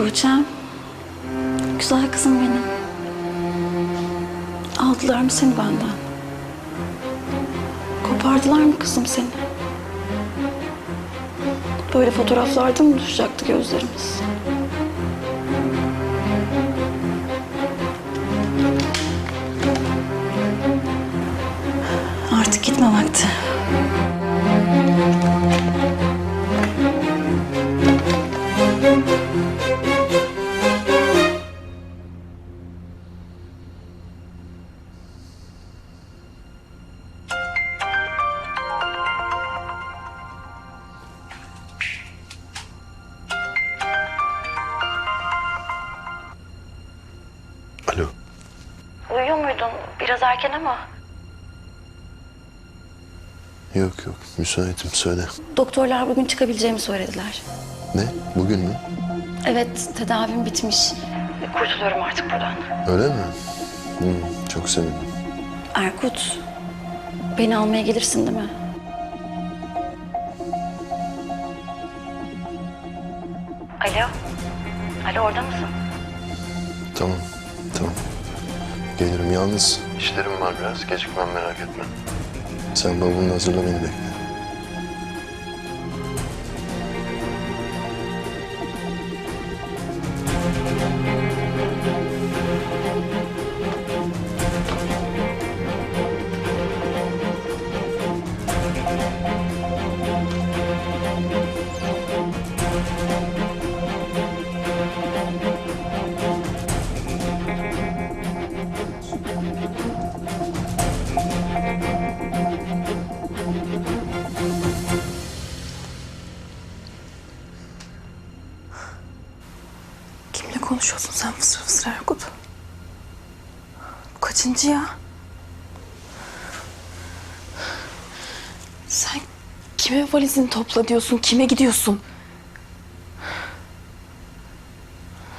Tuğçe'm. Güzel kızım benim. Aldılar mı seni benden? Kopardılar mı kızım seni? Böyle fotoğraflarda mı düşecekti gözlerimiz? Artık gitme vakti. Uyuyor muydun? Biraz erken ama. Yok yok müsaitim söyle. Doktorlar bugün çıkabileceğimi söylediler. Ne? Bugün mü? Evet, tedavim bitmiş. Kurtuluyorum artık buradan. Öyle mi? Hı, çok sevindim. Erkut, beni almaya gelirsin değil mi? Alo? Alo orada mısın? Tamam tamam. Gelirim yalnız. İşlerim var biraz gecikmem merak etme. Sen bavulunu hazırla beni bekle. Konuşuyorsun sen fısır fısır Erkut? Bu kaçıncı ya? Sen kime valizini topla diyorsun, kime gidiyorsun?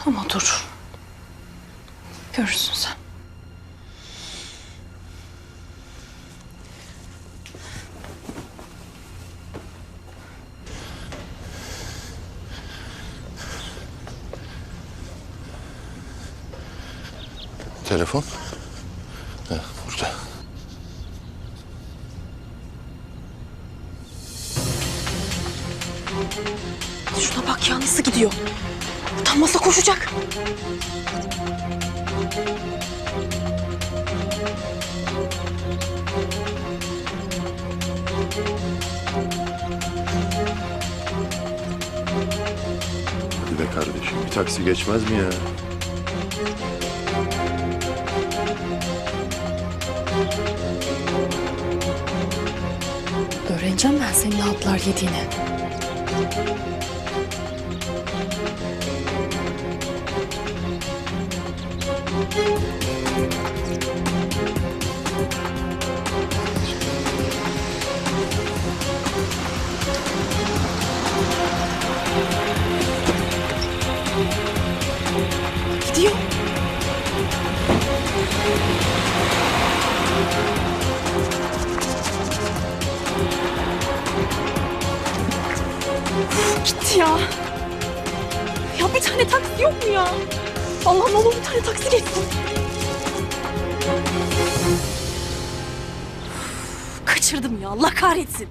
Ama dur. Görürsün sen. Telefon? Heh, burada. Şuna bak ya nasıl gidiyor. Utanmasa koşacak. Hadi be kardeşim bir taksi geçmez mi ya? Öğreneceğim ben senin ne altlar yediğini. Gidiyor. Gitti ya. Ya bir tane taksi yok mu ya? Allah ne olur bir tane taksi geçsin. Kaçırdım ya Allah kahretsin.